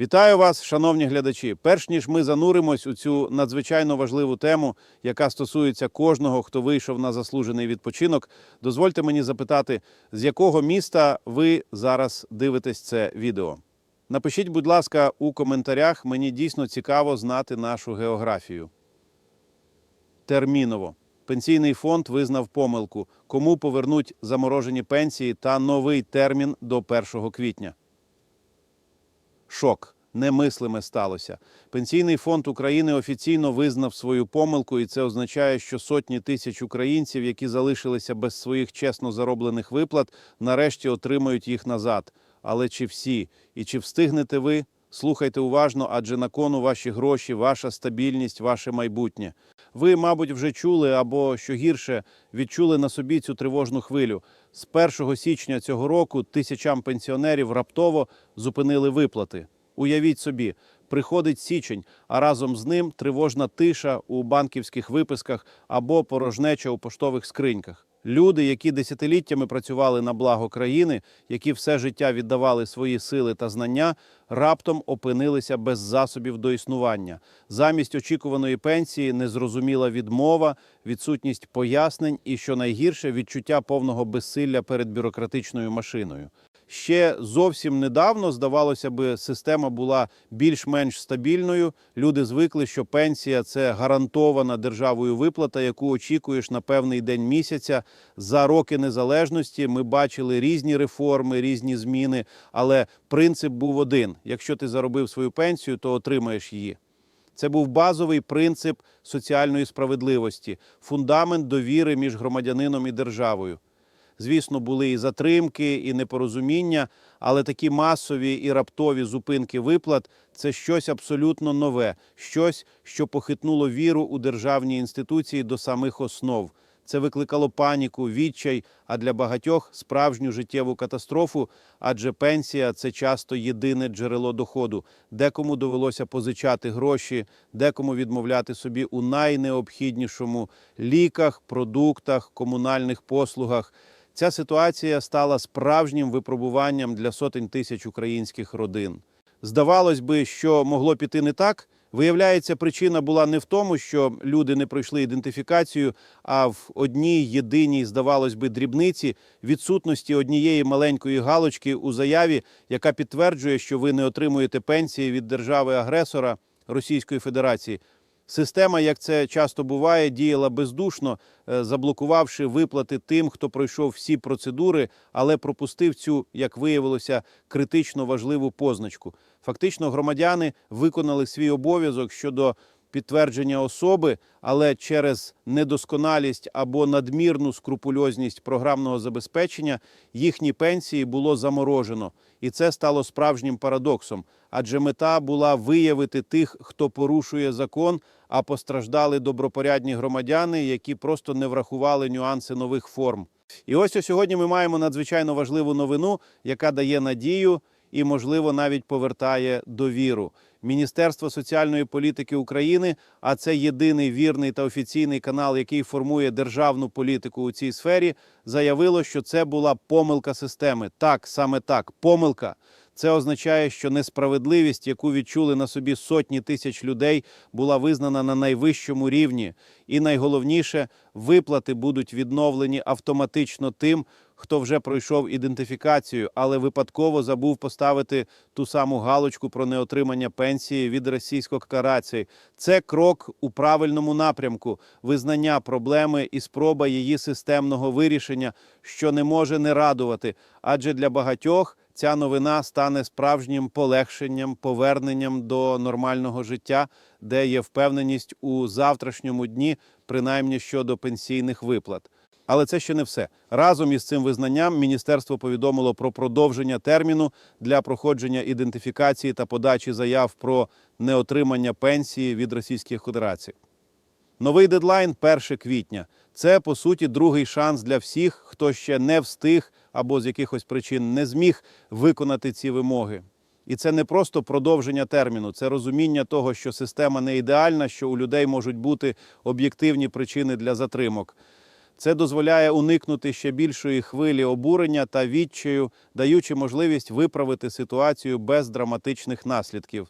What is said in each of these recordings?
Вітаю вас, шановні глядачі. Перш ніж ми зануримось у цю надзвичайно важливу тему, яка стосується кожного, хто вийшов на заслужений відпочинок, дозвольте мені запитати, з якого міста ви зараз дивитесь це відео. Напишіть, будь ласка, у коментарях. Мені дійсно цікаво знати нашу географію. Терміново. Пенсійний фонд визнав помилку, кому повернуть заморожені пенсії та новий термін до 1 квітня. Шок. Немислиме сталося. Пенсійний фонд України офіційно визнав свою помилку, і це означає, що сотні тисяч українців, які залишилися без своїх чесно зароблених виплат, нарешті отримають їх назад. Але чи всі? І чи встигнете ви? Слухайте уважно, адже на кону ваші гроші, ваша стабільність, ваше майбутнє. Ви, мабуть, вже чули або що гірше, відчули на собі цю тривожну хвилю. З 1 січня цього року тисячам пенсіонерів раптово зупинили виплати. Уявіть собі, приходить січень, а разом з ним тривожна тиша у банківських виписках або порожнеча у поштових скриньках. Люди, які десятиліттями працювали на благо країни, які все життя віддавали свої сили та знання, раптом опинилися без засобів до існування. Замість очікуваної пенсії незрозуміла відмова, відсутність пояснень і, що найгірше, відчуття повного безсилля перед бюрократичною машиною. Ще зовсім недавно, здавалося би, система була більш-менш стабільною. Люди звикли, що пенсія це гарантована державою виплата, яку очікуєш на певний день місяця. За роки незалежності ми бачили різні реформи, різні зміни, але принцип був один: якщо ти заробив свою пенсію, то отримаєш її. Це був базовий принцип соціальної справедливості, фундамент довіри між громадянином і державою. Звісно, були і затримки, і непорозуміння, але такі масові і раптові зупинки виплат це щось абсолютно нове, щось, що похитнуло віру у державні інституції до самих основ. Це викликало паніку, відчай, а для багатьох справжню життєву катастрофу, адже пенсія це часто єдине джерело доходу. Декому довелося позичати гроші, декому відмовляти собі у найнеобхіднішому ліках, продуктах, комунальних послугах. Ця ситуація стала справжнім випробуванням для сотень тисяч українських родин. Здавалось би, що могло піти не так. Виявляється, причина була не в тому, що люди не пройшли ідентифікацію, а в одній єдиній, здавалось би, дрібниці відсутності однієї маленької галочки у заяві, яка підтверджує, що ви не отримуєте пенсії від держави-агресора Російської Федерації. Система, як це часто буває, діяла бездушно, е, заблокувавши виплати тим, хто пройшов всі процедури, але пропустив цю, як виявилося, критично важливу позначку. Фактично, громадяни виконали свій обов'язок щодо підтвердження особи, але через недосконалість або надмірну скрупульозність програмного забезпечення їхні пенсії було заморожено. І це стало справжнім парадоксом. Адже мета була виявити тих, хто порушує закон, а постраждали добропорядні громадяни, які просто не врахували нюанси нових форм. І ось сьогодні ми маємо надзвичайно важливу новину, яка дає надію і, можливо, навіть повертає довіру. Міністерство соціальної політики України, а це єдиний вірний та офіційний канал, який формує державну політику у цій сфері, заявило, що це була помилка системи. Так, саме так, помилка. Це означає, що несправедливість, яку відчули на собі сотні тисяч людей, була визнана на найвищому рівні. І найголовніше, виплати будуть відновлені автоматично тим, хто вже пройшов ідентифікацію, але випадково забув поставити ту саму галочку про неотримання пенсії від російської карації. Це крок у правильному напрямку, визнання проблеми і спроба її системного вирішення, що не може не радувати, адже для багатьох. Ця новина стане справжнім полегшенням, поверненням до нормального життя, де є впевненість у завтрашньому дні, принаймні щодо пенсійних виплат. Але це ще не все. Разом із цим визнанням міністерство повідомило про продовження терміну для проходження ідентифікації та подачі заяв про неотримання пенсії від Російської Федерації. Новий дедлайн 1 квітня. Це по суті другий шанс для всіх, хто ще не встиг або з якихось причин не зміг виконати ці вимоги. І це не просто продовження терміну, це розуміння того, що система не ідеальна, що у людей можуть бути об'єктивні причини для затримок. Це дозволяє уникнути ще більшої хвилі обурення та відчаю, даючи можливість виправити ситуацію без драматичних наслідків.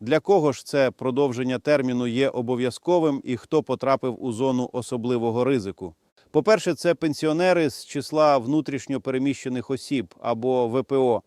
Для кого ж це продовження терміну є обов'язковим і хто потрапив у зону особливого ризику? По-перше, це пенсіонери з числа внутрішньо переміщених осіб або ВПО.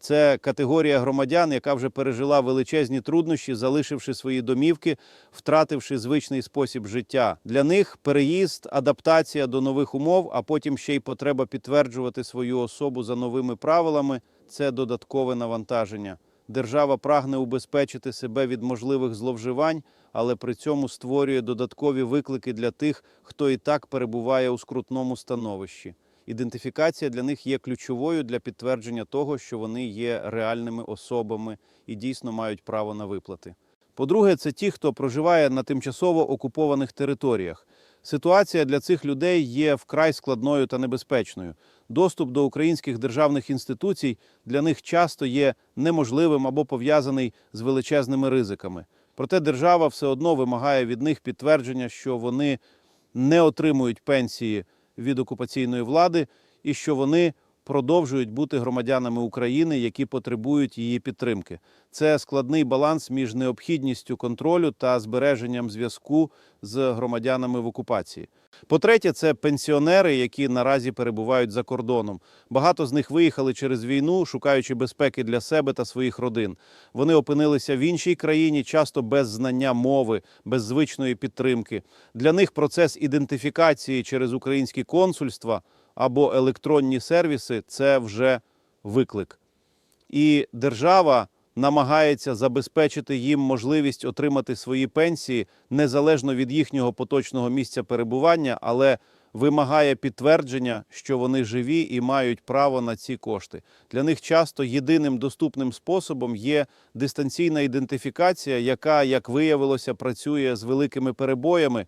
Це категорія громадян, яка вже пережила величезні труднощі, залишивши свої домівки, втративши звичний спосіб життя. Для них переїзд, адаптація до нових умов, а потім ще й потреба підтверджувати свою особу за новими правилами це додаткове навантаження. Держава прагне убезпечити себе від можливих зловживань, але при цьому створює додаткові виклики для тих, хто і так перебуває у скрутному становищі. Ідентифікація для них є ключовою для підтвердження того, що вони є реальними особами і дійсно мають право на виплати. По-друге, це ті, хто проживає на тимчасово окупованих територіях. Ситуація для цих людей є вкрай складною та небезпечною. Доступ до українських державних інституцій для них часто є неможливим або пов'язаний з величезними ризиками. Проте держава все одно вимагає від них підтвердження, що вони не отримують пенсії від окупаційної влади і що вони продовжують бути громадянами України, які потребують її підтримки. Це складний баланс між необхідністю контролю та збереженням зв'язку з громадянами в окупації. По-третє, це пенсіонери, які наразі перебувають за кордоном. Багато з них виїхали через війну, шукаючи безпеки для себе та своїх родин. Вони опинилися в іншій країні, часто без знання мови, без звичної підтримки. Для них процес ідентифікації через українські консульства або електронні сервіси це вже виклик. І держава намагається забезпечити їм можливість отримати свої пенсії незалежно від їхнього поточного місця перебування, але вимагає підтвердження, що вони живі і мають право на ці кошти. Для них часто єдиним доступним способом є дистанційна ідентифікація, яка, як виявилося, працює з великими перебоями.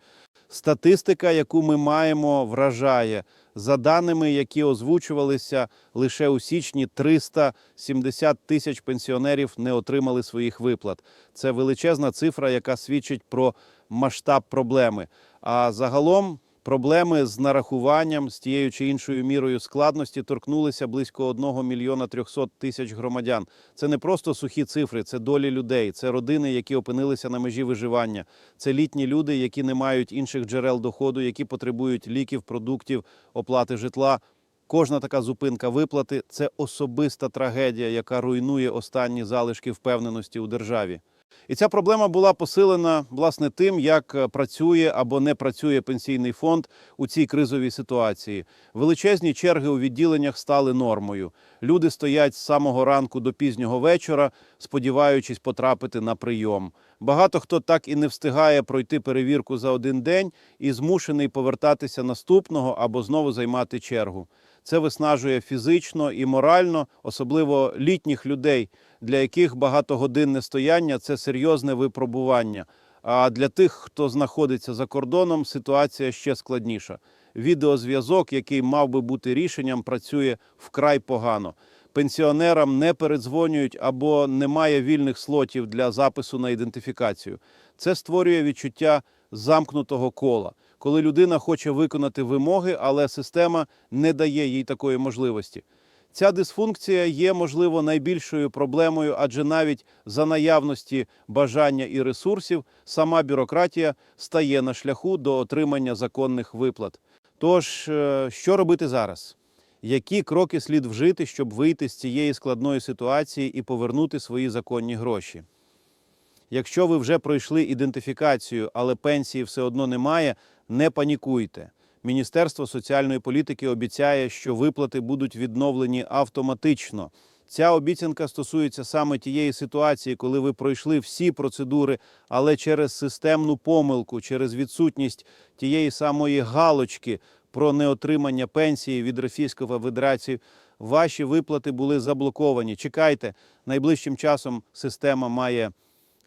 Статистика, яку ми маємо, вражає. За даними, які озвучувалися, лише у січні 370 тисяч пенсіонерів не отримали своїх виплат. Це величезна цифра, яка свідчить про масштаб проблеми. А загалом проблеми з нарахуванням з тією чи іншою мірою складності торкнулися близько 1 мільйона 300 тисяч громадян. Це не просто сухі цифри, це долі людей, це родини, які опинилися на межі виживання. Це літні люди, які не мають інших джерел доходу, які потребують ліків, продуктів, оплати житла. Кожна така зупинка виплати це особиста трагедія, яка руйнує останні залишки впевненості у державі. І ця проблема була посилена власне тим, як е, працює або не працює пенсійний фонд у цій кризовій ситуації. Величезні черги у відділеннях стали нормою. Люди стоять з самого ранку до пізнього вечора, сподіваючись потрапити на прийом. Багато хто так і не встигає пройти перевірку за один день і змушений повертатися наступного або знову займати чергу. Це виснажує фізично і морально, особливо літніх людей, для яких багатогодинне стояння це серйозне випробування. А для тих, хто знаходиться за кордоном, ситуація ще складніша. Відеозв'язок, який мав би бути рішенням, працює вкрай погано. Пенсіонерам не передзвонюють або немає вільних слотів для запису на ідентифікацію. Це створює відчуття замкнутого кола, коли людина хоче виконати вимоги, але система не дає їй такої можливості. Ця дисфункція є, можливо, найбільшою проблемою, адже навіть за наявності бажання і ресурсів сама бюрократія стає на шляху до отримання законних виплат. Тож, е, що робити зараз? Які кроки слід вжити, щоб вийти з цієї складної ситуації і повернути свої законні гроші? Якщо ви вже пройшли ідентифікацію, але пенсії все одно немає, не панікуйте. Міністерство соціальної політики обіцяє, що виплати будуть відновлені автоматично. Ця обіцянка стосується саме тієї ситуації, коли ви пройшли всі процедури, але через системну помилку, через відсутність тієї самої галочки про неотримання пенсії від Російської Федерації, ваші виплати були заблоковані. Чекайте, найближчим часом система має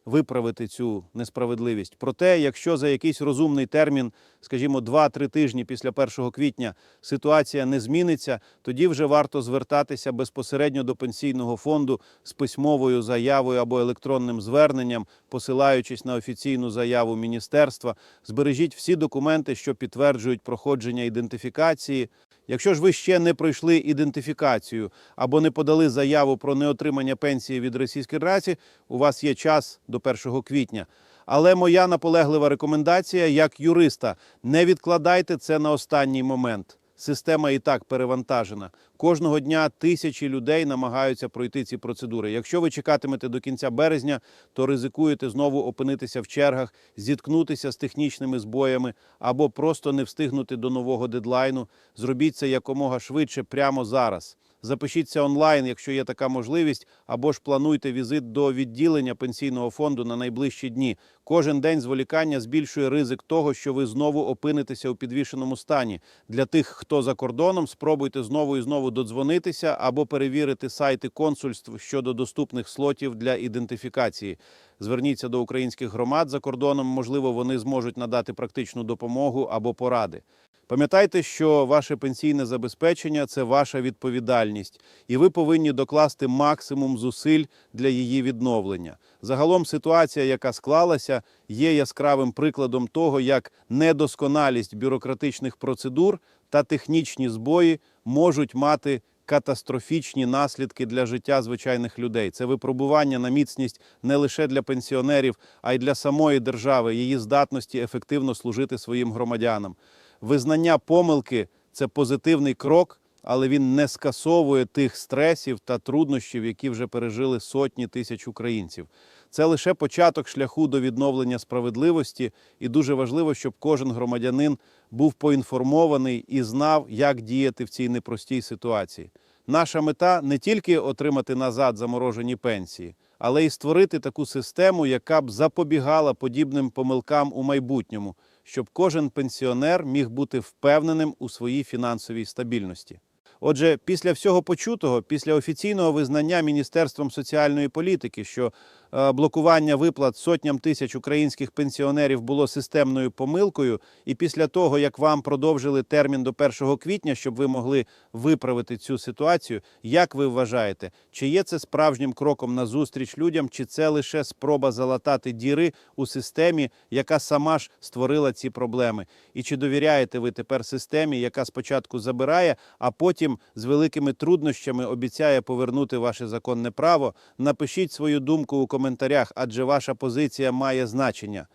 виправити цю несправедливість. Проте, якщо за якийсь розумний термін скажімо, 2-3 тижні після 1 квітня ситуація не зміниться, тоді вже варто звертатися безпосередньо до пенсійного фонду з письмовою заявою або електронним зверненням, посилаючись на офіційну заяву міністерства. Збережіть всі документи, що підтверджують проходження ідентифікації. Якщо ж ви ще не пройшли ідентифікацію або не подали заяву про неотримання пенсії від Російської Федерації, у вас є час до 1 квітня. Але моя наполеглива рекомендація як юриста: не відкладайте це на останній момент. Система і так перевантажена. Кожного дня тисячі людей намагаються пройти ці процедури. Якщо ви чекатимете до кінця березня, то ризикуєте знову опинитися в чергах, зіткнутися з технічними збоями або просто не встигнути до нового дедлайну. Зробіть це якомога швидше прямо зараз. Запишіться онлайн, якщо є така можливість, або ж плануйте візит до відділення пенсійного фонду на найближчі дні. Кожен день зволікання збільшує ризик того, що ви знову опинитеся у підвішеному стані. Для тих, хто за кордоном, спробуйте знову і знову додзвонитися або перевірити сайти консульств щодо доступних слотів для ідентифікації. Зверніться до українських громад за кордоном. Можливо, вони зможуть надати практичну допомогу або поради. Пам'ятайте, що ваше пенсійне забезпечення це ваша відповідальність, і ви повинні докласти максимум зусиль для її відновлення. Загалом ситуація, яка склалася, є яскравим прикладом того, як недосконалість бюрократичних процедур та технічні збої можуть мати катастрофічні наслідки для життя звичайних людей. Це випробування на міцність не лише для пенсіонерів, а й для самої держави, її здатності ефективно служити своїм громадянам. Визнання помилки це позитивний крок, але він не скасовує тих стресів та труднощів, які вже пережили сотні тисяч українців. Це лише початок шляху до відновлення справедливості, і дуже важливо, щоб кожен громадянин був поінформований і знав, як діяти в цій непростій ситуації. Наша мета не тільки отримати назад заморожені пенсії, але й створити таку систему, яка б запобігала подібним помилкам у майбутньому, щоб кожен пенсіонер міг бути впевненим у своїй фінансовій стабільності. Отже, після всього почутого, після офіційного визнання Міністерством соціальної політики, що блокування виплат сотням тисяч українських пенсіонерів було системною помилкою, і після того, як вам продовжили термін до 1 квітня, щоб ви могли виправити цю ситуацію, як ви вважаєте, чи є це справжнім кроком на зустріч людям, чи це лише спроба залатати діри у системі, яка сама ж створила ці проблеми? І чи довіряєте ви тепер системі, яка спочатку забирає, а потім з великими труднощами обіцяє повернути ваше законне право? Напишіть свою думку у коментарях, адже ваша позиція має значення.